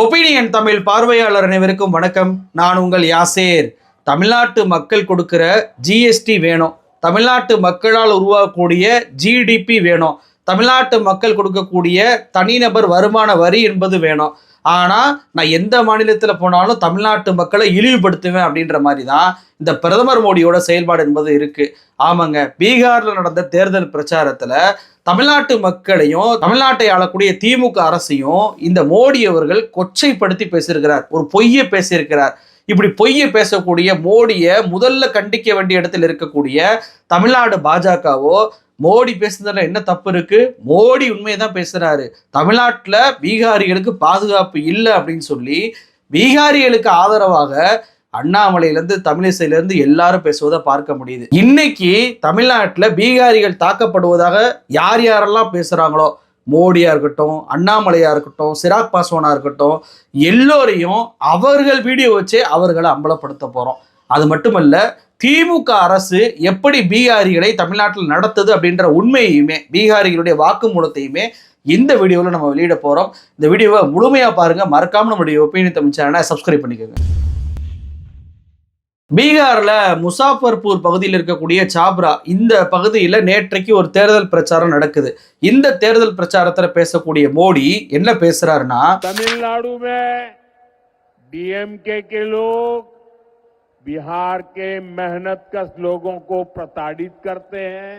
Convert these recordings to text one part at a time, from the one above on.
Opinion Tamil பார்வையாளர் அனைவருக்கும் வணக்கம். நான் உங்கள் யாசேர். தமிழ்நாட்டு மக்கள் கொடுக்கிற ஜிஎஸ்டி வேணும். தமிழ்நாட்டு மக்களால் உருவாகக்கூடிய ஜிடிபி வேணும். தமிழ்நாட்டு மக்கள் கொடுக்கக்கூடிய தனிநபர் வருமான வரி என்பது வேணும். ஆனால் நான் எந்த மாநிலத்தில் போனாலும் தமிழ்நாட்டு மக்களை இழிவுபடுத்துவேன் அப்படின்ற மாதிரி தான் இந்த பிரதமர் மோடியோட செயல்பாடு என்பது இருக்குது ஆமாங்க பீகாரில் நடந்த தேர்தல் பிரச்சாரத்தில் தமிழ்நாட்டு மக்களையும் தமிழ்நாட்டை ஆளக்கூடிய திமுக அரசையும் இந்த மோடி அவர்கள் கொச்சைப்படுத்தி பேசியிருக்கிறார். ஒரு பொய்யை பேசியிருக்கிறார். இப்படி பொய்யை பேசக்கூடிய மோடியை முதல்ல கண்டிக்க வேண்டிய இடத்தில் இருக்கக்கூடிய தமிழ்நாடு பாஜகவோ மோடி பேசுனதுல என்ன தப்பு இருக்கு? மோடி உண்மையை தான் பேசுறாரு. தமிழ்நாட்டில் பீகாரிகளுக்கு பாதுகாப்பு இல்லை அப்படின்னு சொல்லி பீகாரிகளுக்கு ஆதரவாக அண்ணாமலையிலேருந்து தமிழிசையிலேருந்து எல்லாரும் பேசுவதை பார்க்க முடியுது. இன்னைக்கு தமிழ்நாட்டில் பீகாரிகள் தாக்கப்படுவதாக யார் யாரெல்லாம் பேசுகிறாங்களோ மோடியாக இருக்கட்டும் அண்ணாமலையாக இருக்கட்டும் சிராக் பாஸ்வானாக இருக்கட்டும் எல்லோரையும் அவர்கள் வீடியோ வச்சே அவர்களை அம்பலப்படுத்த போகிறோம் அது மட்டுமல்ல திமுக அரசு எப்படி பீகாரிகளை தமிழ்நாட்டில் நடத்துது அப்படின்ற உண்மையுமே பீகாரிகளுடைய வாக்குமூலத்தையுமே இந்த வீடியோவில் நம்ம வெளியிட போகிறோம் இந்த வீடியோவை முழுமையாக பாருங்கள் மறக்காமல் நம்முடைய ஒப்பீனியன் தமிழ் சேனலை சப்ஸ்கிரைப் பண்ணிக்கோங்க. பீகாரில் முசாஃபர்பூர் பகுதியில் இருக்கக்கூடிய சாப்ரா இந்த பகுதியில் நேற்றைக்கு ஒரு தேர்தல் பிரச்சாரம் நடக்குது. இந்த தேர்தல் பிரச்சாரத்தில் பேசக்கூடிய மோடி என்ன பேசுறாருன்னா தமிழ்நாடு बिहार के मेहनत कश लोगों को प्रताड़ित करते हैं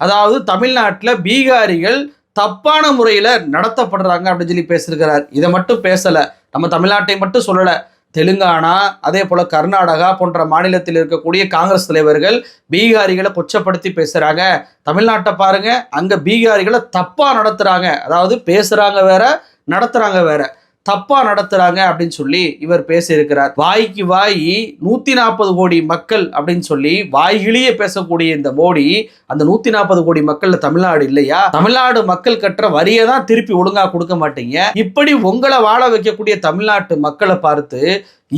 அதாவது தமிழ்நாட்டில் பீகாரிகள் தப்பான முறையில் நடத்தப்படுறாங்க அப்படின்னு சொல்லி பேசியிருக்கிறார் இதை மட்டும் பேசலை நம்ம தமிழ்நாட்டை மட்டும் சொல்லலை தெலுங்கானா அதே போல் கர்நாடகா போன்ற மாநிலத்தில் இருக்கக்கூடிய காங்கிரஸ் தலைவர்கள் பீகாரிகளை கொச்சப்படுத்தி பேசுகிறாங்க தமிழ்நாட்டை பாருங்க அங்கே பீகாரிகளை தப்பாக நடத்துகிறாங்க அதாவது பேசுகிறாங்க வேற நடத்துகிறாங்க வேற தப்பா நடத்துறாங்க அப்படின்னு சொல்லி இவர் பேசியிருக்கிறார். வாய்க்கு வாய் நூத்தி நாற்பது கோடி மக்கள் அப்படின்னு சொல்லி வாய்கிலேயே பேசக்கூடிய இந்த மோடி அந்த நூத்தி நாற்பது கோடி மக்கள்ல தமிழ்நாடு இல்லையா? தமிழ்நாடு மக்கள் கட்டுற வரியை தான் திருப்பி ஒழுங்கா கொடுக்க மாட்டீங்க. இப்படி உங்களை வாழ வைக்கக்கூடிய தமிழ்நாட்டு மக்களை பார்த்து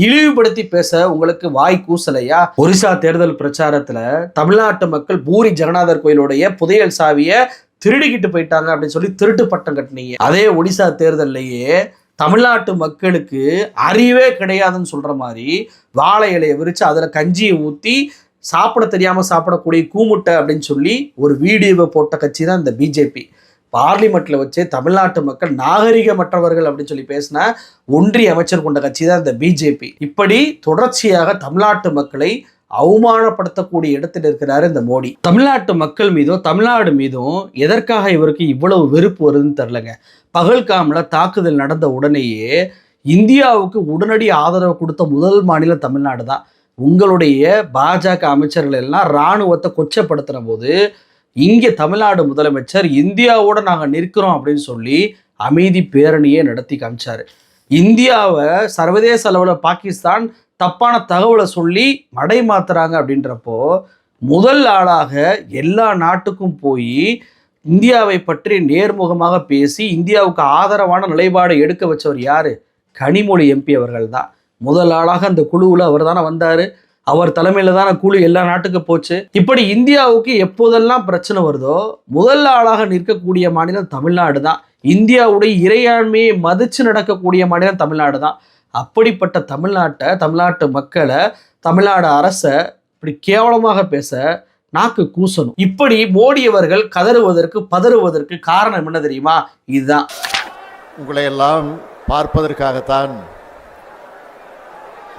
இழிவுபடுத்தி பேச உங்களுக்கு வாய் கூசலையா? ஒரிசா தேர்தல் பிரச்சாரத்துல தமிழ்நாட்டு மக்கள் பூரி ஜெகநாதர் கோயிலுடைய புதையல் சாவிய திருடிக்கிட்டு போயிட்டாங்க அப்படின்னு சொல்லி திருட்டு பட்டம் கட்டினீங்க. அதே ஒடிசா தேர்தல்லையே தமிழ்நாட்டு மக்களுக்கு அறிவே கிடையாதுன்னு சொல்ற மாதிரி வாழை இலையை விரிச்சு அதில் கஞ்சியை ஊற்றி சாப்பிட தெரியாமல் சாப்பிடக்கூடிய கூமுட்டை அப்படின்னு சொல்லி ஒரு வீடியோவை போட்ட கட்சி தான் இந்த பிஜேபி. பார்லிமெண்ட்ல வச்சு தமிழ்நாட்டு மக்கள் நாகரிகமற்றவர்கள் அப்படின்னு சொல்லி பேசின ஒன்றிய அமைச்சர் கொண்ட கட்சி தான் இந்த பிஜேபி. இப்படி தொடர்ச்சியாக தமிழ்நாட்டு மக்களை அவமானப்படுத்தக்கூடிய இடத்தில் இருக்கிறாரு இந்த மோடி. தமிழ்நாட்டு மக்கள் மீதும் தமிழ்நாடு மீதும் எதற்காக இவருக்கு இவ்வளவு வெறுப்பு வருதுன்னு தெரிலங்க பகல்காமில் தாக்குதல் நடந்த உடனேயே இந்தியாவுக்கு உடனடி ஆதரவு கொடுத்த முதல் மாநிலம் தமிழ்நாடு தான் உங்களுடைய பாஜக அமைச்சர்கள் எல்லாம் இராணுவத்தை கொச்சப்படுத்துன போது இங்கே தமிழ்நாடு முதலமைச்சர் இந்தியாவோட நாங்கள் நிற்கிறோம் அப்படின்னு சொல்லி அமைதி பேரணியை நடத்தி காமிச்சார். இந்தியாவை சர்வதேச அளவில் பாகிஸ்தான் தப்பான தகவலை சொல்லி மடை மாத்துறாங்க அப்படின்றப்போ முதல் ஆளாக எல்லா நாட்டுக்கும் போய் இந்தியாவை பற்றி நேர்முகமாக பேசி இந்தியாவுக்கு ஆதரவான நிலைப்பாடை எடுக்க வச்சவர் யாரு? கனிமொழி எம்பி அவர்கள் தான் முதல் ஆளாக அந்த குழுவில் அவர் தானே வந்தார். அவர் தலைமையில் தானே குழு எல்லா நாட்டுக்கு போச்சு. இப்படி இந்தியாவுக்கு எப்போதெல்லாம் பிரச்சனை வருதோ முதல் ஆளாக நிற்கக்கூடிய மாநிலம் தமிழ்நாடு தான் இந்தியாவுடைய இறையாண்மையை மதிச்சு நடக்கக்கூடிய மாநிலம் தமிழ்நாடு தான் அப்படிப்பட்ட தமிழ்நாட்டை தமிழ்நாட்டு மக்களை தமிழ்நாடு அரசை இப்படி கேவலமாக பேச நாக்கு கூசணும் இப்படி மோடி அவர்கள் கதறுவதற்கு பதறுவதற்கு காரணம் என்ன தெரியுமா இதுதான் உங்களை எல்லாம் பார்ப்பதற்காகத்தான்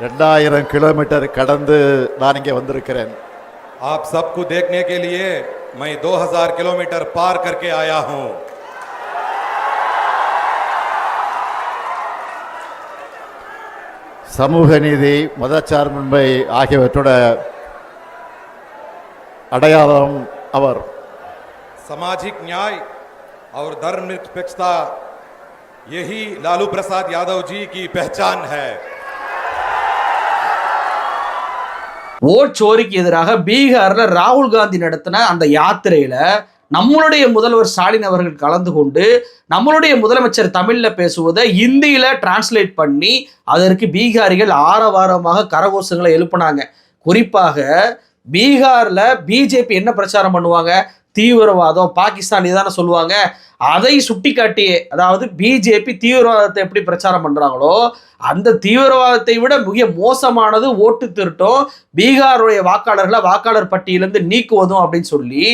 ரெண்டாயிரம் கிலோமீட்டர் கடந்து நான் இங்கே வந்திருக்கிறேன் आप सबको देखने के लिए मैं 2000 किलोमीटर पार करके आया हूं சமூக நீதி மதச்சார்பின்மை ஆகியவற்றோட அடையாளம் அவர் सामाजिक न्याय और धर्मनिरपेक्षता यही लालू प्रसाद यादव जी की पहचान है ஓட்சோரிக்கு எதிராக பீகார்ல ராகுல் காந்தி நடத்தின அந்த யாத்திரையில நம்மளுடைய முதல்வர் ஸ்டாலின் அவர்கள் கலந்து கொண்டு நம்மளுடைய முதலமைச்சர் தமிழில் பேசுவதை இந்தியில் டிரான்ஸ்லேட் பண்ணி அதற்கு பீகாரிகள் ஆரவாரமாக கரகோஷங்களை எழுப்புனாங்க. குறிப்பாக பீகாரில் பிஜேபி என்ன பிரச்சாரம் பண்ணுவாங்க? தீவிரவாதம் பாகிஸ்தான் இதானே சொல்லுவாங்க. அதை சுட்டிக்காட்டியே அதாவது பிஜேபி தீவிரவாதத்தை எப்படி பிரச்சாரம் பண்ணுறாங்களோ அந்த தீவிரவாதத்தை விட மிக மோசமானது ஓட்டு திருட்டம் பீகாருடைய வாக்காளர்களை வாக்காளர் பட்டியலிருந்து நீக்குவதும் அப்படின்னு சொல்லி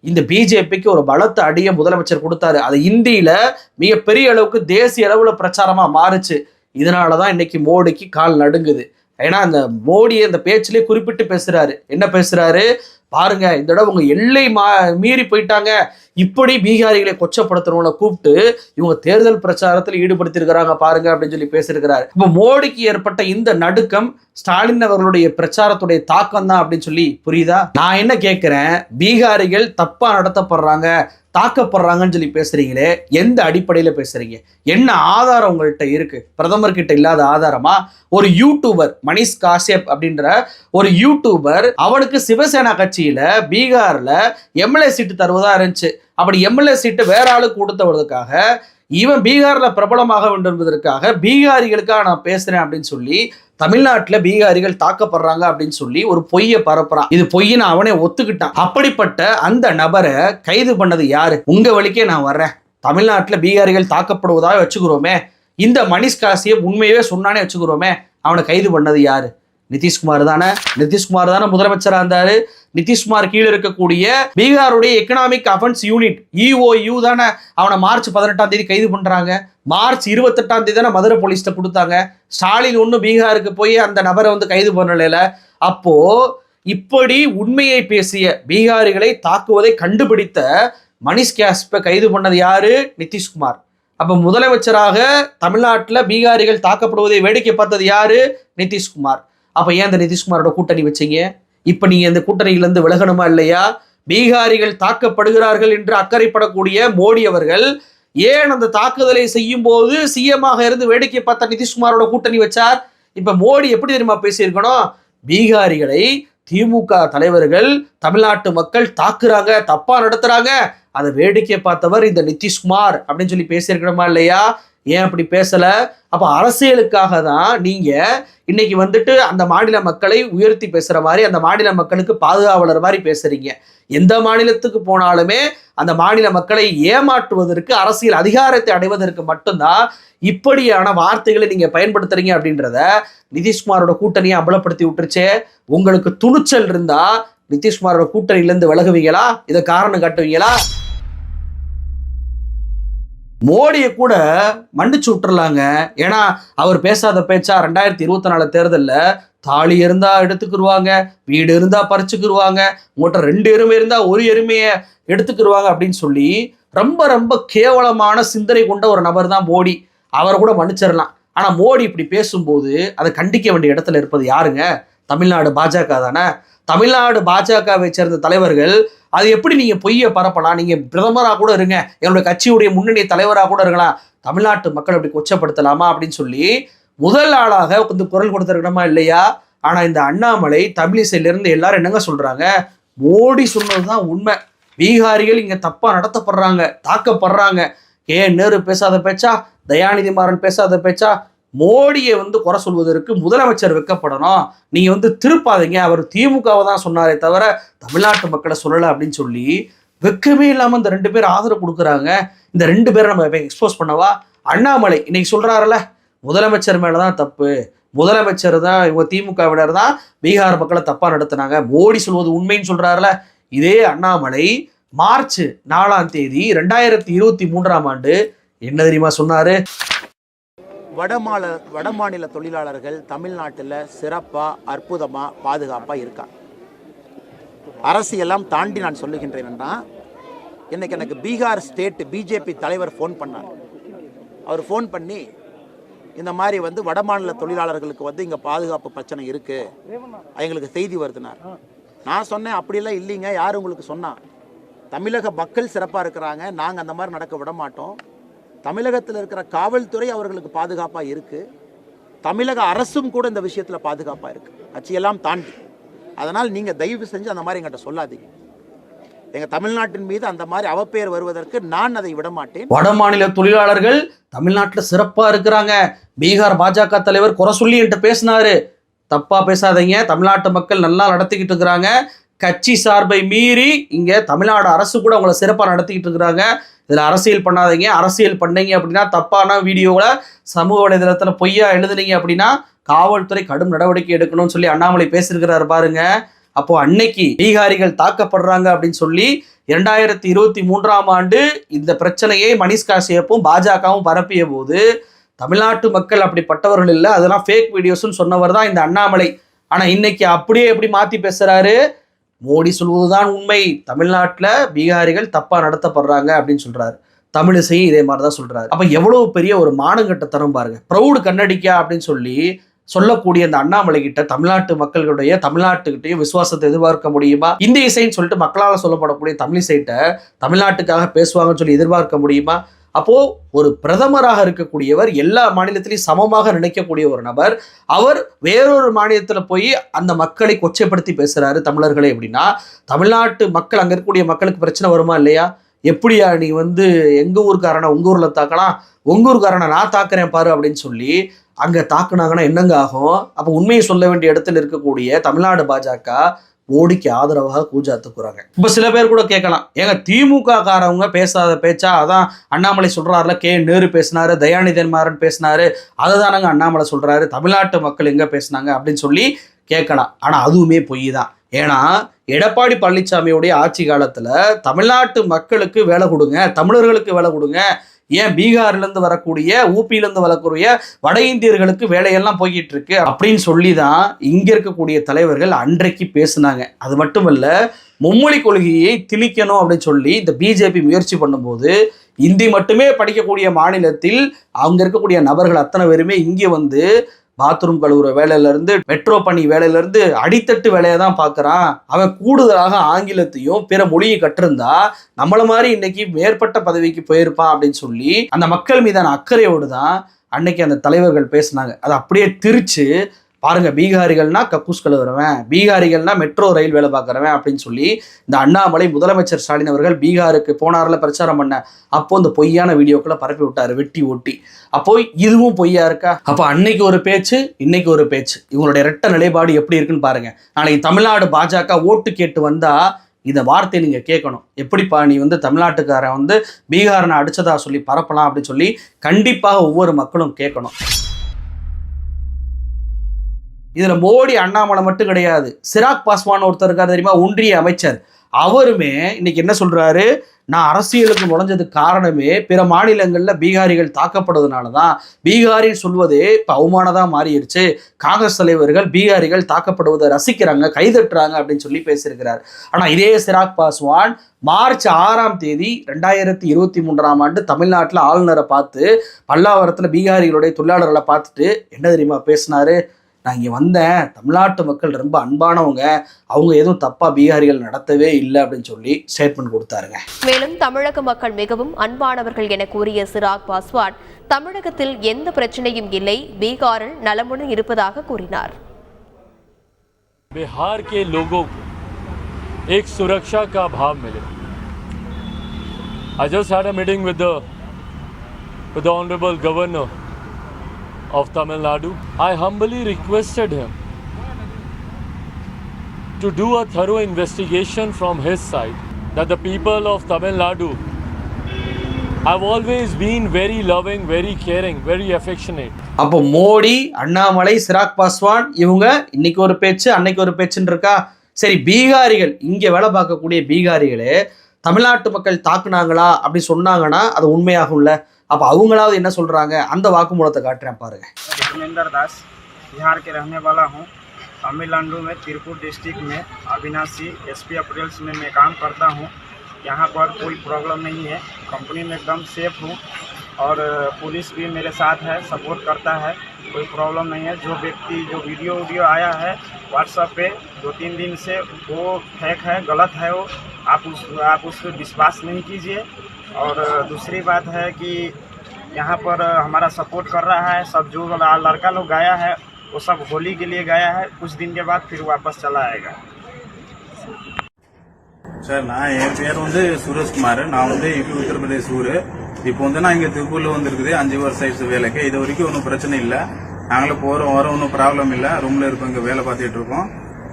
இந்த பிஜேபிக்கு ஒரு பலத்த அடியை முதலமைச்சர் கொடுத்தாரு. அது இந்தியில மிகப்பெரிய அளவுக்கு தேசிய அளவுல பிரச்சாரமா மாறுச்சு. இதனாலதான் இன்னைக்கு மோடிக்கு கால் நடுங்குது. ஏன்னா அந்த மோடி அந்த பேச்சிலே குறிப்பிட்டு பேசுறாரு. என்ன பேசுறாரு? பாருங்க இந்த தடவை உங்க எல்லை மா மீறி போயிட்டாங்க. இப்படி பீகாரிகளை கொச்சப்படுத்தணும்னு கூப்பிட்டு இவங்க தேர்தல் பிரச்சாரத்தில் ஈடுபடுத்தியிருக்கிறாங்க பாருங்க அப்படின்னு சொல்லி பேசியிருக்கிறாரு. இப்போ மோடிக்கு ஏற்பட்ட இந்த நடுக்கம் ஸ்டாலின் அவர்களுடைய பிரச்சாரத்துடைய தாக்கம் தான் அப்படின்னு சொல்லி புரியுதா? நான் என்ன கேட்கிறேன் பீகாரிகள் தப்பா நடத்தப்படுறாங்க. தாக்கப்படுறாங்கன்னு சொல்லி பேசுறீங்களே? எந்த அடிப்படையில் பேசுறீங்க? என்ன ஆதாரம் உங்கள்கிட்ட இருக்கு? பிரதமர் கிட்ட இல்லாத ஆதாரமா? ஒரு யூடியூபர் மணிஷ் காஷ்யப் அப்படின்ற ஒரு யூடியூபர் அவனுக்கு சிவசேனா கட்சியில பீகார்ல எம்எல்ஏ சீட்டு தருவதா இருந்துச்சு. அப்படி எம்எல்ஏ சீட்டு வேற ஆளுக்கு கொடுத்தவர்களுக்காக இவன் பீகாரில் பிரபலமாக வேண்டும் என்பதற்காக பீகாரிகளுக்காக நான் பேசுகிறேன் அப்படின்னு சொல்லி தமிழ்நாட்டில் பீகாரிகள் தாக்கப்படுறாங்க அப்படின்னு சொல்லி ஒரு பொய்யை பரப்புறான். இது பொய்ன்னு அவனே ஒத்துக்கிட்டான். அப்படிப்பட்ட அந்த நபரை கைது பண்ணது யாரு? உங்க வழிக்கே நான் வர்றேன். தமிழ்நாட்டில் பீகாரிகள் தாக்கப்படுவதாக வச்சுக்கிறோமே இந்த மணிஷ் காசியை உண்மையவே சொன்னானே வச்சுக்கிறோமே அவனை கைது பண்ணது யாரு? நிதிஷ்குமார் தானே நிதிஷ்குமார் தானே முதலமைச்சராக இருந்தாரு. நிதிஷ்குமார் கீழே இருக்கக்கூடிய பீகாருடைய எக்கனாமிக் அஃபென்ஸ் யூனிட் இஓயு தானே. அவனை மார்ச் பதினெட்டாம் தேதி கைது பண்ணுறாங்க மார்ச் இருபத்தெட்டாம் தேதி தானே மதுரை போலீஸ்ட்ட கொடுத்தாங்க. ஸ்டாலின் ஒன்று பீகாருக்கு போய் அந்த நபரை வந்து கைது பண்ணலையில அப்போ இப்படி உண்மையை பேசிய பீகாரிகளை தாக்குவதை கண்டுபிடித்த மணிஷ் கேஸ்பை கைது பண்ணது யாரு? நிதிஷ்குமார். அப்ப முதலமைச்சராக தமிழ்நாட்டில் பீகாரிகள் தாக்கப்படுவதை வேடிக்கை பார்த்தது யாரு? நிதிஷ்குமார். அப்போ ஏன் இந்த நிதிஷ்குமாரோட கூட்டணி வச்சீங்க? இப்போ நீங்கள் இந்த கூட்டணியிலேருந்து விலகணுமா இல்லையா? பீகாரிகள் தாக்கப்படுகிறார்கள் என்று அக்கறைப்படக்கூடிய மோடி அவர்கள் ஏன் அந்த தாக்குதலை செய்யும் போது சிஎம்மாக இருந்து வேடிக்கை பார்த்த நிதிஷ்குமாரோட கூட்டணி வச்சார்? இப்ப மோடி எப்படி தெரியுமா பேசியிருக்கணும்? பீகாரிகளை திமுக தலைவர்கள் தமிழ்நாட்டு மக்கள் தாக்குறாங்க தப்பா நடத்துறாங்க. அதை வேடிக்கை பார்த்தவர் இந்த நிதிஷ்குமார் அப்படின்னு சொல்லி பேசியிருக்கணுமா இல்லையா? ஏன் அப்படி பேசலை? அப்போ அரசியலுக்காக தான் நீங்கள் இன்னைக்கு வந்துட்டு அந்த மாநில மக்களை உயர்த்தி பேசுகிற மாதிரி அந்த மாநில மக்களுக்கு பாதுகாவலர் மாதிரி பேசுகிறீங்க எந்த மாநிலத்துக்கு போனாலுமே அந்த மாநில மக்களை ஏமாற்றுவதற்கு அரசியல் அதிகாரத்தை அடைவதற்கு மட்டும்தான் இப்படியான வார்த்தைகளை நீங்கள் பயன்படுத்துறீங்க அப்படின்றத நிதிஷ்குமாரோட கூட்டணியை அம்பலப்படுத்தி விட்டுருச்சே. உங்களுக்கு துணிச்சல் இருந்தால் நிதிஷ்குமாரோட கூட்டணியிலேருந்து விலகுவீங்களா? இதை காரணம் காட்டுவீங்களா? மோடியை கூட மன்னிச்சு விட்டுறலாங்க. ஏன்னா அவர் பேசாத பேச்சா ரெண்டாயிரத்தி இருபத்தி நாலு தேர்தலில் தாலி இருந்தா எடுத்துக்கிருவாங்க வீடு இருந்தா பறிச்சுக்கிடுவாங்க உங்கள்கிட்ட ரெண்டு எருமை இருந்தா ஒரு எருமையை எடுத்துக்கிருவாங்க அப்படின்னு சொல்லி ரொம்ப ரொம்ப கேவலமான சிந்தனை கொண்ட ஒரு நபர் தான் மோடி. அவரை கூட மன்னிச்சிடலாம். ஆனால் மோடி இப்படி பேசும்போது அதை கண்டிக்க வேண்டிய இடத்துல இருப்பது யாருங்க? தமிழ்நாடு பாஜக தானே? தமிழ்நாடு பாஜகவை சேர்ந்த தலைவர்கள் அது எப்படி நீங்க பொய்யை பரப்பலாம்? நீங்க பிரதமராக கூட இருங்க. என்னுடைய கட்சியுடைய முன்னணி தலைவராக கூட இருக்கலாம் தமிழ்நாட்டு மக்கள் அப்படி கொச்சப்படுத்தலாமா அப்படின்னு சொல்லி முதல் ஆளாக வந்து குரல் கொடுத்துருக்கணுமா இல்லையா? ஆனா இந்த அண்ணாமலை தமிழிசையில இருந்து எல்லாரும் என்னங்க சொல்றாங்க? மோடி சொன்னதுதான் உண்மை. பீகாரிகள் இங்க தப்பா நடத்தப்படுறாங்க தாக்கப்படுறாங்க. ஏன் நேரு பேசாத பேச்சா? தயாநிதி மாறன் பேசாத பேச்சா? மோடியை வந்து குறை சொல்வதற்கு முதலமைச்சர் வைக்கப்படணும். நீங்கள் வந்து திருப்பாதீங்க. அவர் திமுகவை தான் சொன்னாரே தவிர தமிழ்நாட்டு மக்களை சொல்லலை அப்படின்னு சொல்லி வெக்கமே இல்லாமல் இந்த ரெண்டு பேர் ஆதரவு கொடுக்குறாங்க. இந்த ரெண்டு பேரை நம்ம எக்ஸ்போஸ் பண்ணவா? அண்ணாமலை. இன்னைக்கு சொல்றாருல முதலமைச்சர் மேலே தான் தப்பு. முதலமைச்சர் தான் இவங்க திமுகவினர் தான் பீகார் மக்களை தப்பாக நடத்துனாங்க. மோடி சொல்வது உண்மைன்னு சொல்கிறாருல இதே அண்ணாமலை மார்ச் நாலாம் தேதி ரெண்டாயிரத்தி இருபத்தி மூன்றாம் ஆண்டு என்ன தெரியுமா சொன்னார்? வடமாநில வடமாநில தொழிலாளர்கள் தமிழ்நாட்டில் சிறப்பாக அற்புதமாக பாதுகாப்பாக இருக்காங்க. அரசியெல்லாம் தாண்டி நான் சொல்லுகின்றேன்னா இன்றைக்கி எனக்கு பீகார் ஸ்டேட் பிஜேபி தலைவர் ஃபோன் பண்ணார். அவர் ஃபோன் பண்ணி இந்த மாதிரி வந்து வடமாநில தொழிலாளர்களுக்கு வந்து இங்கே பாதுகாப்பு பிரச்சனை இருக்குது எங்களுக்கு செய்தி வருதுனார். நான் சொன்னேன் அப்படிலாம் இல்லைங்க. யார் உங்களுக்கு சொன்னா? தமிழக மக்கள் சிறப்பாக இருக்கிறாங்க. நாங்கள் அந்த மாதிரி நடக்க விட மாட்டோம். தமிழகத்தில் இருக்கிற காவல்துறை அவர்களுக்கு பாதுகாப்பாக இருக்குது தமிழக அரசும் கூட இந்த விஷயத்தில் பாதுகாப்பாக இருக்குது கட்சியெல்லாம் தாண்டி. அதனால் நீங்கள் தயவு செஞ்சு அந்த மாதிரி எங்கிட்ட சொல்லாதீங்க. எங்கள் தமிழ்நாட்டின் மீது அந்த மாதிரி அவப்பெயர் வருவதற்கு நான் அதை விட மாட்டேன். வட மாநில தொழிலாளர்கள் தமிழ்நாட்டில் சிறப்பாக இருக்கிறாங்க. பீகார் பாஜக தலைவர் குறை சொல்லி என்கிட்ட பேசினாரு. தப்பாக பேசாதீங்க. தமிழ்நாட்டு மக்கள் நல்லா நடத்திக்கிட்டு இருக்கிறாங்க. கட்சி சார்பை மீறி இங்கே தமிழ்நாடு அரசு கூட அவங்கள சிறப்பாக நடத்திக்கிட்டு இருக்கிறாங்க. இதில் அரசியல் பண்ணாதீங்க. அரசியல் பண்ணீங்க அப்படின்னா தப்பான வீடியோவை சமூக வலைதளத்தில் பொய்யா எழுதுனீங்க அப்படின்னா காவல்துறை கடும் நடவடிக்கை எடுக்கணும்னு சொல்லி அண்ணாமலை பேசியிருக்கிறாரு பாருங்க. அப்போ அன்னைக்கு பீகாரிகள் தாக்கப்படுறாங்க அப்படின்னு சொல்லி இரண்டாயிரத்தி இருபத்தி மூன்றாம் ஆண்டு இந்த பிரச்சனையை மணிஷ் காசியப்பும் பாஜகவும் பரப்பிய போது தமிழ்நாட்டு மக்கள் அப்படிப்பட்டவர்கள் இல்லை. அதெல்லாம் ஃபேக் வீடியோஸ்னு சொன்னவர் தான் இந்த அண்ணாமலை. ஆனால் இன்னைக்கு அப்படியே எப்படி மாற்றி பேசுகிறாரு மோடி சொல்வதுதான் உண்மை. தமிழ்நாட்டில் பீகாரிகள் தப்பாக நடத்தப்படுறாங்க அப்படின்னு சொல்கிறாரு தமிழிசையும் இதே மாதிரி தான் சொல்கிறாரு அப்போ எவ்வளோ பெரிய ஒரு மானங்கட்டத்தனம் பாருங்க. ப்ரௌடு கண்ணடிக்கா அப்படின்னு சொல்லி சொல்லக்கூடிய அந்த அண்ணாமலை கிட்ட தமிழ்நாட்டு மக்களுடைய தமிழ்நாட்டுக்கிட்டையும் விசுவாசத்தை எதிர்பார்க்க முடியுமா? இந்திய இசைன்னு சொல்லிட்டு மக்களால் சொல்லப்படக்கூடிய தமிழிசைட்ட தமிழ்நாட்டுக்காக பேசுவாங்கன்னு சொல்லி எதிர்பார்க்க முடியுமா? அப்போ ஒரு பிரதமராக இருக்கக்கூடியவர் எல்லா மாநிலத்திலையும் சமமாக நினைக்கக்கூடிய ஒரு நபர் அவர் வேறொரு மாநிலத்தில் போய் அந்த மக்களை கொச்சைப்படுத்தி பேசுறாரு தமிழர்களை அப்படின்னா தமிழ்நாட்டு மக்கள் அங்க இருக்கக்கூடிய மக்களுக்கு பிரச்சனை வருமா இல்லையா? எப்படியா நீ வந்து எங்க ஊருக்காரனை உங்க ஊர்ல தாக்கலாம்? உங்க ஊருக்காரனை நான் தாக்குறேன் பாரு அப்படின்னு சொல்லி அங்க தாக்குனாங்கன்னா என்னங்க ஆகும்? அப்ப உண்மையை சொல்ல வேண்டிய இடத்துல இருக்கக்கூடிய தமிழ்நாடு பாஜக மோடிக்கு ஆதரவாக கூஜா தூக்குறாங்க இப்ப சில பேர் கூட கேட்கலாம். ஏங்க திமுக காரவங்க பேசாத பேச்சா? அதான் அண்ணாமலை சொல்றாருல கே நேரு பேசினாரு தயாநிதன் மாறன் பேசினாரு. அதை தானங்க அண்ணாமலை சொல்றாரு. தமிழ்நாட்டு மக்கள் எங்க பேசினாங்க அப்படின்னு சொல்லி கேட்கலாம். ஆனா அதுவுமே பொய் தான். ஏன்னா எடப்பாடி பழனிசாமியுடைய ஆட்சி காலத்துல தமிழ்நாட்டு மக்களுக்கு வேலை கொடுங்க தமிழர்களுக்கு வேலை கொடுங்க ஏன் பீகார்லேருந்து வரக்கூடிய ஊபியிலேருந்து வரக்கூடிய வட இந்தியர்களுக்கு வேலையெல்லாம் போய்கிட்டு இருக்கு அப்படின்னு சொல்லி தான் இங்கே இருக்கக்கூடிய தலைவர்கள் அன்றைக்கு பேசுனாங்க. அது மட்டும் இல்லை மும்மொழி கொள்கையை திணிக்கணும் அப்படின்னு சொல்லி இந்த பிஜேபி முயற்சி பண்ணும்போது இந்தி மட்டுமே படிக்கக்கூடிய மாநிலத்தில் அங்கே இருக்கக்கூடிய நபர்கள் அத்தனை பேருமே இங்கே வந்து பாத்ரூம் கழுவுற வேலையில இருந்து மெட்ரோ பணி வேலையில இருந்து அடித்தட்டு வேலையை தான் பாக்குறான் அவன் கூடுதலாக ஆங்கிலத்தையும் பிற மொழியை கற்றிருந்தா நம்மள மாதிரி இன்னைக்கு மேற்பட்ட பதவிக்கு போயிருப்பான் அப்படின்னு சொல்லி அந்த மக்கள் மீதான அக்கறையோடு தான் அன்னைக்கு அந்த தலைவர்கள் பேசினாங்க. அதை அப்படியே திரிச்சு பாருங்க பீகாரிகள்னா கக்கூஸ் கழுவுறவன் பீகாரிகள்னா மெட்ரோ ரயில் வேலை பார்க்குறவன் அப்படின்னு சொல்லி இந்த அண்ணாமலை முதலமைச்சர் ஸ்டாலின் அவர்கள் பீகாருக்கு போனார்ல பிரச்சாரம் பண்ண. அப்போ இந்த பொய்யான வீடியோக்களை பரப்பி விட்டாரு வெட்டி ஓட்டி. அப்போ இதுவும் பொய்யா இருக்கா? அப்போ அன்னைக்கு ஒரு பேச்சு இன்னைக்கு ஒரு பேச்சு. இவங்களுடைய ரெட்ட நிலைப்பாடு எப்படி இருக்குன்னு பாருங்க. நாளைக்கு தமிழ்நாடு பாஜக ஓட்டு கேட்டு வந்தா இந்த வார்த்தையை நீங்கள் கேட்கணும். எப்படிப்பா நீ வந்து தமிழ்நாட்டுக்காரன் வந்து பீகாரனை அடிச்சதா சொல்லி பரப்பலாம் அப்படின்னு சொல்லி கண்டிப்பாக ஒவ்வொரு மக்களும் கேட்கணும். இதில் மோடி அண்ணாமலை மட்டும் கிடையாது. சிராக் பாஸ்வான் ஒருத்தர் இருக்காரு தெரியுமா? ஒன்றிய அமைச்சர். அவருமே இன்னைக்கு என்ன சொல்றாரு? நான் அரசியலுக்கு நுழைஞ்சதுக்கு காரணமே பிற மாநிலங்களில் பீகாரிகள் தாக்கப்படுறதுனால தான் பீகாரின்னு சொல்வதே இப்போ அவமானதாக மாறிடுச்சு. காங்கிரஸ் தலைவர்கள் பீகாரிகள் தாக்கப்படுவதை ரசிக்கிறாங்க கைதட்டுறாங்க அப்படின்னு சொல்லி பேசியிருக்கிறார். ஆனால் இதே சிராக் பாஸ்வான் மார்ச் ஆறாம் தேதி ரெண்டாயிரத்தி இருபத்தி மூன்றாம் ஆண்டு தமிழ்நாட்டில் ஆளுநரை பார்த்து பல்லாவரத்தில் பீகாரிகளுடைய தொழிலாளர்களை பார்த்துட்டு என்ன தெரியுமா பேசினாரு? நான் இங்கே வந்தேன் தமிழ்நாட்டு மக்கள் ரொம்ப அன்பானவங்க அவங்க எதுவும் தப்பாக பீகாரிகள் நடத்தவே இல்லை அப்படின்னு சொல்லி ஸ்டேட்மெண்ட் கொடுத்தாருங்க மேலும் தமிழக மக்கள் மிகவும் அன்பானவர்கள் என கூறிய சிராக் பாஸ்வான் தமிழகத்தில் எந்த பிரச்சனையும் இல்லை பீகாரில் நலமுடன் இருப்பதாக கூறினார் बिहार के लोगों को एक सुरक्षा का भाव मिले I just had a meeting with the with the honorable governor of Tamil Nadu. I humbly requested him to do a thorough investigation from his side that the people of Tamil Nadu have always been very loving, very caring, very affectionate. அப்போ மோடி அண்ணாமலை சிராக் பாஸ்வான் இவங்க இன்னைக்கு ஒரு பேச்சு அன்னைக்கு ஒரு பேச்சுன்னு இருக்கா சரி பீகாரிகள் இங்கே வேலை பார்க்கக்கூடிய பீகாரிகளே தமிழ்நாட்டு மக்கள் தாக்குனாங்களா அப்படி சொன்னாங்கன்னா அது உண்மையாகும்ல அப்போ அவங்களாவது என்ன சொல்றாங்க அந்த வாக்குமூலத்தை காட்டுறேன் பாருங்க धर्मेंद्र दास बिहार के रहने वाला हूँ तमिलनाडु में तिरपुर डिस्ट्रिक्ट में अविनाशी एसपी अप्रैल्स में मैं काम करता हूँ यहाँ पर कोई प्रॉब्लम नहीं है कंपनी में एकदम सेफ हूँ और अ, पुलिस भी मेरे साथ है सपोर्ट करता है कोई प्रॉब्लम नहीं है जो व्यक्ति जो वीडियो वीडियो आया है व्हाट्सएप पे दो तीन दिन से वो फेक है गलत है वो आप उस आप उस पर विश्वास नहीं कीजिए और अ, दूसरी बात है कि यहाँ पर अ, हमारा सपोर्ट कर रहा है सब जो ल- लड़का लोग गाया है वो सब होली के लिए गाया है कुछ दिन के बाद फिर वापस चला आएगा சார் நான் என் பேர் வந்து சுரேஷ்குமார் நான் வந்து இப்போ உத்தரப்பிரதேச ஊர் இப்போ வந்து நான் இங்கே திருப்பூரில் வந்திருக்குது. அஞ்சு வருஷம் ஆயிடுச்சு வேலைக்கு. இது வரைக்கும் ஒன்றும் பிரச்சனை இல்லை. நாங்களும் போகிறோம் வரோம் ஒன்றும் ப்ராப்ளம் இல்லை. ரூமில் இருக்கோம் இங்கே வேலை பார்த்துட்டு இருக்கோம்.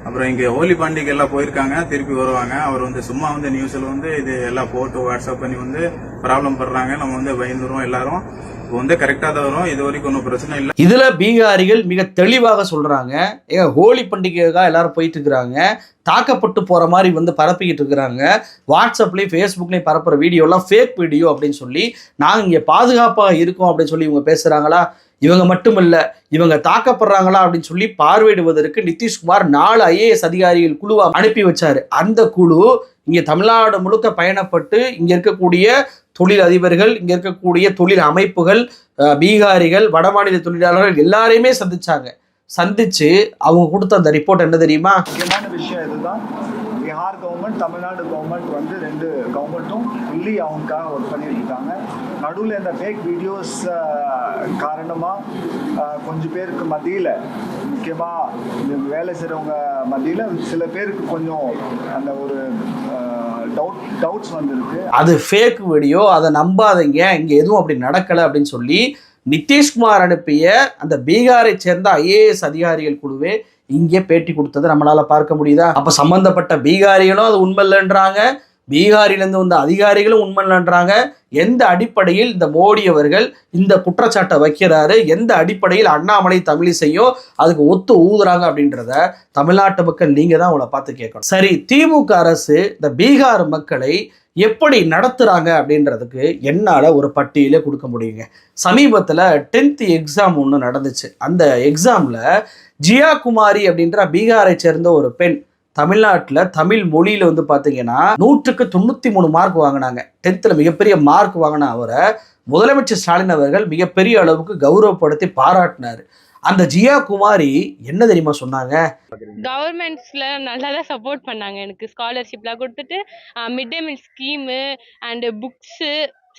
அப்புறம் இங்க ஹோலி பண்டிகை எல்லாம் போயிருக்காங்க திருப்பி வருவாங்க. அவர் வந்து சும்மா வந்து நியூஸ்ல வந்து இது எல்லாம் போட்டு வாட்ஸ்அப் பண்ணி வந்து ப்ராப்ளம் படுறாங்க. நம்ம வந்து பயந்துரும் எல்லாரும். இப்போ வந்து கரெக்டா தான் வரும். இது வரைக்கும் ஒன்றும் பிரச்சனை இல்லை. இதுல பீகாரிகள் மிக தெளிவாக சொல்றாங்க. ஏங்க ஹோலி பண்டிகைக்காக எல்லாரும் போயிட்டு இருக்கிறாங்க தாக்கப்பட்டு போற மாதிரி வந்து பரப்பிக்கிட்டு இருக்கிறாங்க. வாட்ஸ்அப்லயும் ஃபேஸ்புக்லயும் பரப்புற வீடியோலாம் ஃபேக் வீடியோ அப்படின்னு சொல்லி நாங்க இங்க பாதுகாப்பாக இருக்கோம் அப்படின்னு சொல்லி இவங்க பேசுறாங்களா? இவங்க மட்டுமல்ல இவங்க தாக்கப்படுறாங்களா அப்படின்னு சொல்லி பார்வையிடுவதற்கு நிதிஷ்குமார் நாலு ஐஏஎஸ் அதிகாரிகள் குழுவை அனுப்பி வச்சாரு. அந்த குழு இங்கே தமிழ்நாடு முழுக்க பயணப்பட்டு இங்கே இருக்கக்கூடிய தொழில் அதிபர்கள் இங்கே இருக்கக்கூடிய தொழில் அமைப்புகள் பீகாரிகள் வடமாநில தொழிலாளர்கள் எல்லாரையுமே சந்திச்சாங்க. சந்திச்சு அவங்க கொடுத்த அந்த ரிப்போர்ட் என்ன தெரியுமா? முக்கியமான விஷயம் இதுதான். பீகார் கவர்மெண்ட் தமிழ்நாடு கவர்மெண்ட் வந்து ரெண்டு கவர்மெண்ட்டும் இல்லி அவங்களுக்காக ஒர்க் பண்ணிட்டு இருக்காங்க நடுவில் இந்த ஃபேக் வீடியோஸ் காரணமாக கொஞ்சம் பேருக்கு மத்தியில் முக்கியமாக இந்த வேலை செய்கிறவங்க மத்தியில் சில பேருக்கு கொஞ்சம் அந்த ஒரு டவுட் டவுட்ஸ் வந்திருக்கு. அது ஃபேக் வீடியோ அதை நம்பாதீங்க. இங்கே எதுவும் அப்படி நடக்கலை அப்படின்னு சொல்லி நிதிஷ்குமார் அனுப்பிய அந்த பீகாரை சேர்ந்த ஐஏஎஸ் அதிகாரிகள் குழுவே இங்கே பேட்டி கொடுத்ததை நம்மளால பார்க்க முடியுதா? அப்ப சம்பந்தப்பட்ட பீகாரிகளும் அது உண்மை இல்லைன்றாங்க பீகாரிலிருந்து வந்த அதிகாரிகளும் உண்மை இல்லைன்றாங்க எந்த அடிப்படையில் இந்த மோடி அவர்கள் இந்த குற்றச்சாட்டை வைக்கிறாரு எந்த அடிப்படையில் அண்ணாமலை தமிழிசையும் அதுக்கு ஒத்து ஊதுறாங்க அப்படின்றத தமிழ்நாட்டு மக்கள் நீங்க தான் அவளை பார்த்து கேட்கணும். சரி திமுக அரசு இந்த பீகார் மக்களை எப்படி நடத்துகிறாங்க அப்படின்றதுக்கு என்னால் ஒரு பட்டியலே கொடுக்க முடியுங்க. சமீபத்தில் டென்த்து எக்ஸாம் ஒன்று நடந்துச்சு. அந்த எக்ஸாமில் ஜியா குமாரி அப்படின்ற பீகாரை சேர்ந்த ஒரு பெண் தமிழ்நாட்டில் தமிழ் மொழியில் வந்து பார்த்தீங்கன்னா நூற்றுக்கு தொண்ணூற்றி மூணு மார்க் வாங்கினாங்க. டென்த்தில் மிகப்பெரிய மார்க் வாங்கின அவரை முதலமைச்சர் ஸ்டாலின் அவர்கள் மிகப்பெரிய அளவுக்கு கௌரவப்படுத்தி பாராட்டினார். அந்த ஜியா குமாரி என்ன தெரியுமா சொன்னாங்க? கவர்மெண்ட்ஸில் நல்லா தான் சப்போர்ட் பண்ணாங்க எனக்கு. ஸ்காலர்ஷிப்லாம் கொடுத்துட்டு mid day meal scheme and books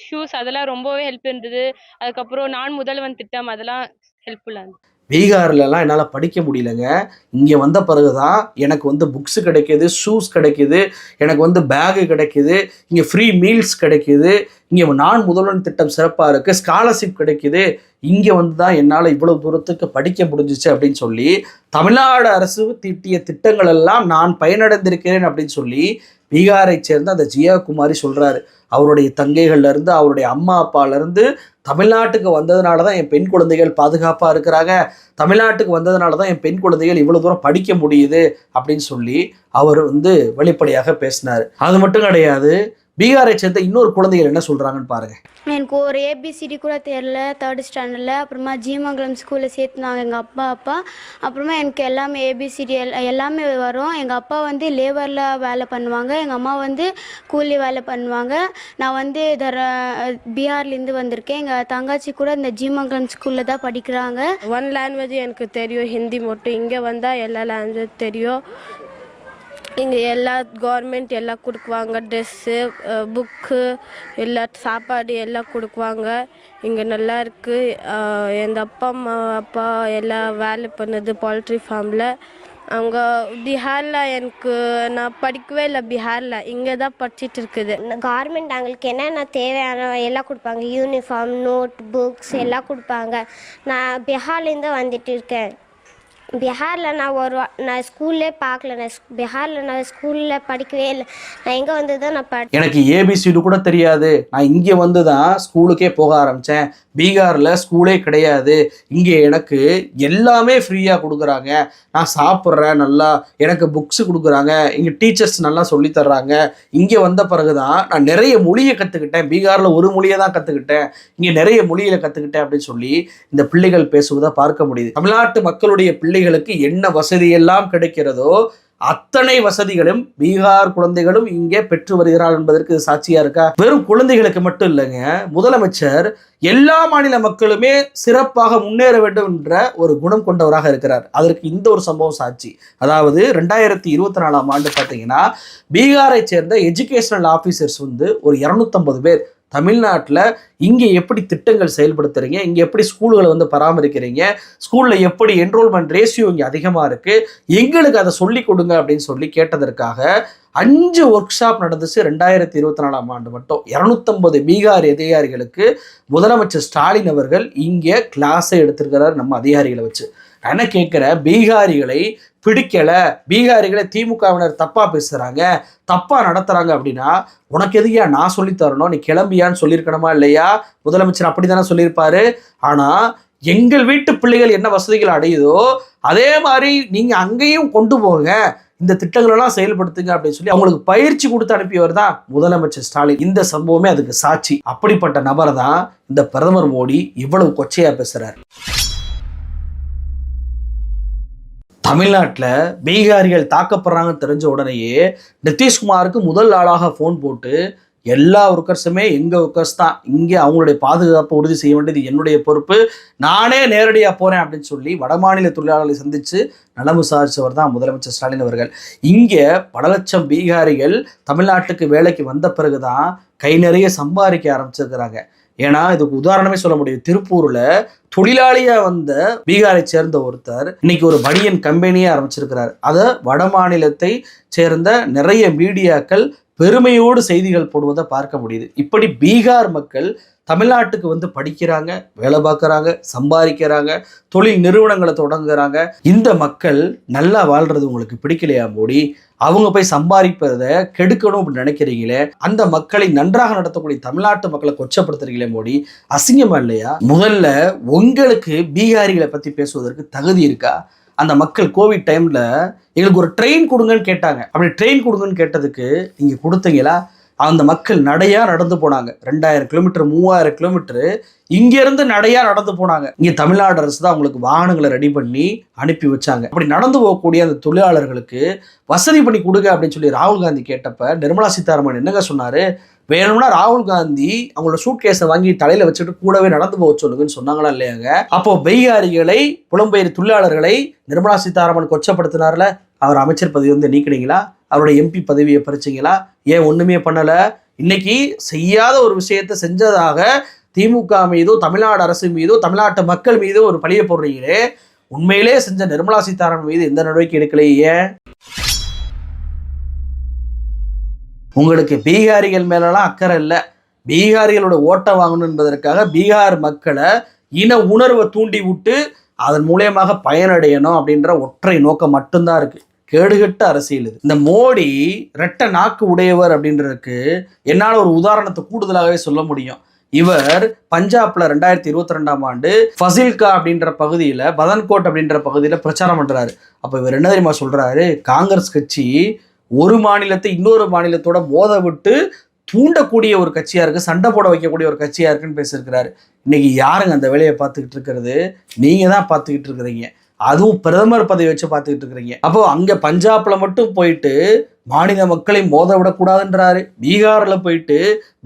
shoes அதெல்லாம் ரொம்பவே ஹெல்ப் இருந்தது. அதுக்கப்புறம் நான் முதல்வன் திட்டம் அதெல்லாம் ஹெல்ப்ஃபுல்லாக இருந்தது. பீகார்லலாம் என்னால் படிக்க முடியலங்க. இங்கே வந்த பிறகு தான் எனக்கு வந்து புக்ஸு கிடைக்கிது ஷூஸ் கிடைக்கிது எனக்கு வந்து பேகு கிடைக்கிது இங்கே ஃப்ரீ மீல்ஸ் கிடைக்கிது இங்கே நான் முதல்வன் திட்டம் சிறப்பாக இருக்குது ஸ்காலர்ஷிப் கிடைக்கிது இங்கே வந்து தான் என்னால் இவ்வளோ தூரத்துக்கு படிக்க முடிஞ்சிச்சு அப்படின்னு சொல்லி தமிழ்நாடு அரசு தீட்டிய திட்டங்கள் எல்லாம் நான் பயனடைந்திருக்கிறேன் அப்படின்னு சொல்லி பீகாரை சேர்ந்த அந்த ஜியா குமாரி சொல்கிறாரு அவருடைய தங்கைகள்லேருந்து அவருடைய அம்மா அப்பாலேருந்து தமிழ்நாட்டுக்கு வந்ததுனால தான் என் பெண் குழந்தைகள் பாதுகாப்பாக இருக்கிறாங்க. தமிழ்நாட்டுக்கு வந்ததுனால தான் என் பெண் குழந்தைகள் இவ்வளோ தூரம் படிக்க முடியுது அப்படின்னு சொல்லி அவர் வந்து வெளிப்படையாக பேசினார். அது மட்டும் கிடையாது பீகாரை சேர்ந்த இன்னொரு குழந்தைகள் என்ன சொல்றாங்கன்னு பாருங்க. எனக்கு ஒரு ஏபிசிடி கூட தெரில தேர்ட் ஸ்டாண்டர்டில் அப்புறமா ஜீமங்கலம் ஸ்கூலில் சேர்த்துனாங்க எங்கள் அப்பா அப்பா. அப்புறமா எனக்கு எல்லாமே ஏபிசிடி எல்லாமே வரும். எங்கள் அப்பா வந்து லேபரில் வேலை பண்ணுவாங்க. எங்கள் அம்மா வந்து கூலி வேலை பண்ணுவாங்க. நான் வந்து தர பீகார்லேருந்து வந்திருக்கேன். எங்கள் தங்கச்சி கூட இந்த ஜீமங்கலம் ஸ்கூலில் தான் படிக்கிறாங்க. ஒன் லாங்குவேஜ் எனக்கு தெரியும் ஹிந்தி மட்டும். இங்கே வந்தால் எல்லா லாங்குவேஜ் தெரியும். இங்கே எல்லா கவர்மெண்ட் எல்லாம் கொடுக்குவாங்க. ட்ரெஸ்ஸு புக்கு எல்லா சாப்பாடு எல்லாம் கொடுக்குவாங்க. இங்கே நல்லா இருக்குது எங்கள் அப்பா அம்மா அப்பா எல்லாம் வேலை பண்ணுது போல்ட்ரி ஃபார்மில் அவங்க பீகாரில் எனக்கு நான் படிக்கவே இல்லை பீகாரில் இங்கே தான் படிச்சிட்டு இருக்குது. கவர்மெண்ட் அவங்களுக்கு என்னென்ன தேவையான எல்லாம் கொடுப்பாங்க? யூனிஃபார்ம் நோட் புக்ஸ் எல்லாம் கொடுப்பாங்க. நான் பீகார்லேருந்து வந்துட்டு இருக்கேன். பீகாரில் நான் ஒரு நான் ஸ்கூல்லே பார்க்கல நான் ஸ்- பீகாரில் நான் ஸ்கூலில் படிக்கவே இல்லை நான் எங்கே வந்து தான் நான் படி எனக்கு ஏபிசிடி கூட தெரியாது. நான் இங்கே வந்து தான் ஸ்கூலுக்கே போக ஆரம்பித்தேன் பீகாரில் ஸ்கூலே கிடையாது. இங்கே எனக்கு எல்லாமே ஃப்ரீயாக கொடுக்குறாங்க. நான் சாப்பிட்றேன் நல்லா எனக்கு புக்ஸு கொடுக்குறாங்க. இங்கே டீச்சர்ஸ் நல்லா சொல்லித்தர்றாங்க இங்கே வந்த பிறகு தான் நான் நிறைய மொழியை கற்றுக்கிட்டேன் பீகாரில் ஒரு மொழியை தான் கற்றுக்கிட்டேன் இங்கே நிறைய மொழியில் கற்றுக்கிட்டேன் அப்படின்னு சொல்லி இந்த பிள்ளைகள் பேசுவதை பார்க்க முடியுது. தமிழ்நாட்டு மக்களுடைய பிள்ளைகளுக்கு என்ன வசதியெல்லாம் கிடைக்கிறதோ அத்தனை வசதிகளும் பீகார் குழந்தைகளும் இங்கே பெற்று வருகிறார் என்பதற்கு சாட்சியா இருக்கா? வெறும் குழந்தைகளுக்கு மட்டும் இல்லைங்க. முதலமைச்சர் எல்லா மாநில மக்களுமே சிறப்பாக முன்னேற வேண்டும் என்ற ஒரு குணம் கொண்டவராக இருக்கிறார். அதற்கு இந்த ஒரு சம்பவம் சாட்சி. அதாவது ரெண்டாயிரத்தி இருபத்தி நாலாம் ஆண்டு பார்த்தீங்கன்னா பீகாரை சேர்ந்த எஜுகேஷனல் ஆஃபீஸர்ஸ் வந்து ஒரு இரநூத்தம்பது பேர் தமிழ்நாட்டில் இங்கே எப்படி திட்டங்கள் செயல்படுத்துறீங்க? இங்கே எப்படி ஸ்கூல்களை வந்து பராமரிக்கிறீங்க? ஸ்கூலில் எப்படி என்ரோல்மெண்ட் ரேஷியோ இங்கே அதிகமாக இருக்குது எங்களுக்கு அதை சொல்லி கொடுங்க அப்படின்னு சொல்லி கேட்டதற்காக அஞ்சு ஒர்க் ஷாப் நடந்துச்சு ரெண்டாயிரத்தி இருபத்தி நாலாம் ஆண்டு மட்டும். இரநூத்தம்பது பீகார் அதிகாரிகளுக்கு முதலமைச்சர் ஸ்டாலின் அவர்கள் இங்கே கிளாஸை எடுத்திருக்கிறார் நம்ம அதிகாரிகளை வச்சு. நான் கேட்குற பீகாரிகளை பிடிக்கல. பீகாரிகளை திமுகவினர் தப்பா பேசுறாங்க. தப்பா நடத்துறாங்க அப்படின்னா உனக்கு எதுயா நான் சொல்லி தரணும்? நீ கிளம்பியான்னு சொல்லியிருக்கணுமா இல்லையா? முதலமைச்சர் அப்படி தானே சொல்லியிருப்பாரு. ஆனா எங்கள் வீட்டு பிள்ளைகள் என்ன வசதிகள் அடையுதோ அதே மாதிரி நீங்க அங்கேயும் கொண்டு போங்க. இந்த திட்டங்களெல்லாம் செயல்படுத்துங்க அப்படின்னு சொல்லி அவங்களுக்கு பயிற்சி கொடுத்து அனுப்பியவர் தான் முதலமைச்சர் ஸ்டாலின். இந்த சம்பவமே அதுக்கு சாட்சி. அப்படிப்பட்ட நபரை தான் இந்த பிரதமர் மோடி இவ்வளவு கொச்சையா பேசுறாரு. தமிழ்நாட்டில் பீகாரிகள் தாக்கப்படுறாங்கன்னு தெரிஞ்ச உடனேயே நிதிஷ்குமாருக்கு முதல் ஆளாக ஃபோன் போட்டு எல்லா ஒர்க்கர்ஸுமே எங்கள் ஒர்க்கர்ஸ் தான் இங்கே அவங்களுடைய பாதுகாப்பை உறுதி செய்ய வேண்டியது என்னுடைய பொறுப்பு நானே நேரடியாக போகிறேன் அப்படின்னு சொல்லி வடமாநில தொழிலாளர்களை சந்தித்து நலம் விசாரித்தவர் தான் முதலமைச்சர் ஸ்டாலின் அவர்கள். இங்கே பல லட்சம் பீகாரிகள் தமிழ்நாட்டுக்கு வேலைக்கு வந்த பிறகு தான் கை நிறைய சம்பாதிக்க ஆரம்பிச்சிருக்கிறாங்க. ஏன்னா இதுக்கு உதாரணமே சொல்ல முடியும். திருப்பூர்ல தொழிலாளியா வந்த பீகாரை சேர்ந்த ஒருத்தர் இன்னைக்கு ஒரு பனியன் கம்பெனியே ஆரம்பிச்சிருக்கிறார். அதை வட மாநிலத்தை சேர்ந்த நிறைய மீடியாக்கள் பெருமையோடு செய்திகள் போடுவதை பார்க்க முடியுது. இப்படி பீகார் மக்கள் தமிழ்நாட்டுக்கு வந்து படிக்கிறாங்க வேலை பார்க்குறாங்க சம்பாதிக்கிறாங்க தொழில் நிறுவனங்களை தொடங்குறாங்க. இந்த மக்கள் நல்லா வாழ்றது உங்களுக்கு பிடிக்கலையா மோடி? அவங்க போய் சம்பாதிப்பதை கெடுக்கணும் அப்படின்னு நினைக்கிறீங்களே? அந்த மக்களை நன்றாக நடத்தக்கூடிய தமிழ்நாட்டு மக்களை கொச்சப்படுத்துறீங்களே மோடி? அசிங்கமா இல்லையா? முதல்ல உங்களுக்கு பீகாரிகளை பத்தி பேசுவதற்கு தகுதி இருக்கா? அந்த மக்கள் கோவிட் டைம்ல எங்களுக்கு ஒரு ட்ரெயின் கொடுங்கன்னு கேட்டாங்க. அப்படி ட்ரெயின் கொடுங்கன்னு கேட்டதுக்கு நீங்க கொடுத்தீங்களா? அந்த மக்கள் நடையா நடந்து போனாங்க. ரெண்டாயிரம் கிலோமீட்டர் மூவாயிரம் கிலோமீட்டர் இங்கிருந்து நடையா நடந்து போனாங்க. இங்கே தமிழ்நாடு அரசு தான் அவங்களுக்கு வாகனங்களை ரெடி பண்ணி அனுப்பி வச்சாங்க. அப்படி நடந்து போகக்கூடிய அந்த தொழிலாளர்களுக்கு வசதி பண்ணி கொடுங்க அப்படின்னு சொல்லி ராகுல் காந்தி கேட்டப்ப நிர்மலா சீதாராமன் என்னங்க சொன்னாரு? வேணும்னா ராகுல் காந்தி அவங்களோட சூட் கேஸை வாங்கி தலையில வச்சுட்டு கூடவே நடந்து போக சொல்லுங்கன்னு சொன்னாங்களா இல்லையாங்க? அப்போ பெய்காரிகளை புலம்பெயர் தொழிலாளர்களை நிர்மலா சீதாராமன் கொச்சப்படுத்தினார்ல? அவர் அமைச்சர் பதவி வந்து நீக்கினீங்களா? அவருடைய எம்பி பதவியை பறிச்சிங்களா? ஏன் ஒன்றுமே பண்ணலை? இன்னைக்கு செய்யாத ஒரு விஷயத்தை செஞ்சதாக திமுக மீதோ தமிழ்நாடு அரசு மீதோ தமிழ்நாட்டு மக்கள் மீதோ ஒரு பழிய போடுறீங்களே. உண்மையிலே செஞ்ச நிர்மலா சீதாராமன் மீது எந்த நடவடிக்கை எடுக்கலையே? ஏன்? உங்களுக்கு பீகாரிகள் மேலெல்லாம் அக்கறை இல்லை. பீகாரிகளோட ஓட்டை வாங்கணும் என்பதற்காக பீகார் மக்களை இன உணர்வை தூண்டி விட்டு அதன் மூலியமாக பயனடையணும் அப்படின்ற ஒற்றை நோக்கம் மட்டும்தான் இருக்குது கேடுகட்ட அரசியல் இது. இந்த மோடி ரெட்ட நாக்கு உடையவர் அப்படின்றதுக்கு என்னால் ஒரு உதாரணத்தை கூடுதலாகவே சொல்ல முடியும். இவர் பஞ்சாப்ல ரெண்டாயிரத்தி இருபத்தி ரெண்டாம் ஆண்டு ஃபசில்கா அப்படின்ற பகுதியில் பதன்கோட் அப்படின்ற பகுதியில் பிரச்சாரம் பண்றாரு. அப்போ இவர் என்ன தெரியுமா சொல்றாரு? காங்கிரஸ் கட்சி ஒரு மாநிலத்தை இன்னொரு மாநிலத்தோட மோத விட்டு தூண்டக்கூடிய ஒரு கட்சியா இருக்கு சண்டை போட வைக்கக்கூடிய ஒரு கட்சியா இருக்குன்னு பேசியிருக்கிறாரு. இன்னைக்கு யாருங்க அந்த வேலையை பார்த்துக்கிட்டு இருக்கிறது? நீங்க தான் பார்த்துக்கிட்டு இருக்கிறீங்க. அதுவும் பிரதமர் பதவி வச்சு பார்த்துக்கிட்டு இருக்கிறீங்க. அப்போ அங்கே பஞ்சாப்ல மட்டும் போயிட்டு மாநில மக்களை மோத விடக்கூடாதுன்றாரு. பீகாரில் போயிட்டு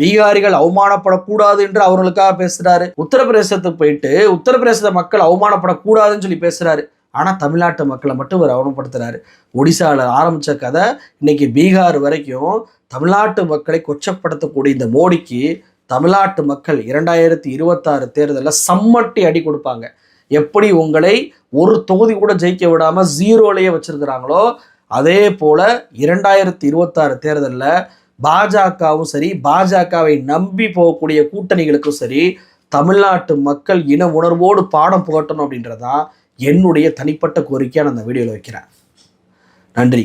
பீகாரிகள் அவமானப்படக்கூடாது என்று அவர்களுக்காக பேசுறாரு. உத்தரப்பிரதேசத்துக்கு போயிட்டு உத்தரப்பிரதேச மக்கள் அவமானப்படக்கூடாதுன்னு சொல்லி பேசுறாரு. ஆனால் தமிழ்நாட்டு மக்களை மட்டும் இவர் அவமானப்படுத்துறாரு. ஒடிசாவில் ஆரம்பித்த கதை இன்னைக்கு பீகார் வரைக்கும் தமிழ்நாட்டு மக்களை கொச்சப்படுத்தக்கூடிய இந்த மோடிக்கு தமிழ்நாட்டு மக்கள் இரண்டாயிரத்தி இருபத்தாறு தேர்தலில் சம்மட்டி அடி கொடுப்பாங்க. எப்படி உங்களை ஒரு தொகுதி கூட ஜெயிக்க விடாம ஜீரோலேயே வச்சிருக்கிறாங்களோ அதே போல இரண்டாயிரத்தி இருபத்தாறு தேர்தலில் பாஜகவும் சரி பாஜகவை நம்பி போகக்கூடிய கூட்டணிகளுக்கும் சரி தமிழ்நாட்டு மக்கள் இன உணர்வோடு பாடம் புகட்டணும் அப்படின்றதான் என்னுடைய தனிப்பட்ட கோரிக்கையை நான் அந்த வீடியோவில் வைக்கிறேன். நன்றி.